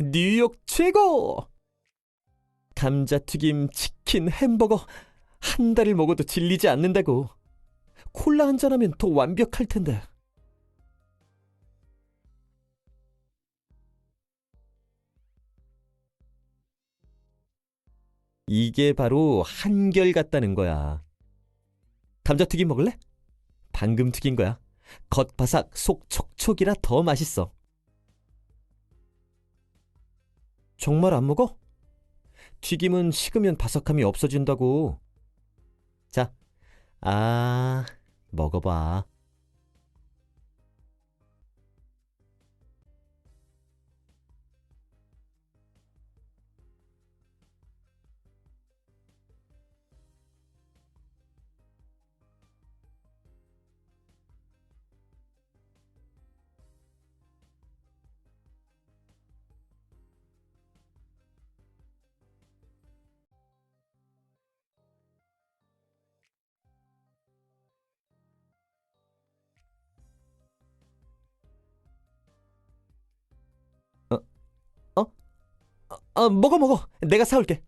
뉴욕 최고! 감자튀김, 치킨, 햄버거 한 달을 먹어도 질리지 않는다고. 콜라 한 잔하면 더 완벽할 텐데. 이게 바로 한결 같다는 거야. 감자튀김 먹을래? 방금 튀긴 거야. 겉바삭, 속 촉촉이라 더 맛있어. 정말 안 먹어? 튀김은 식으면 바삭함이 없어진다고. 자, 아, 먹어봐. 아, 먹어, 먹어. 내가 사올게.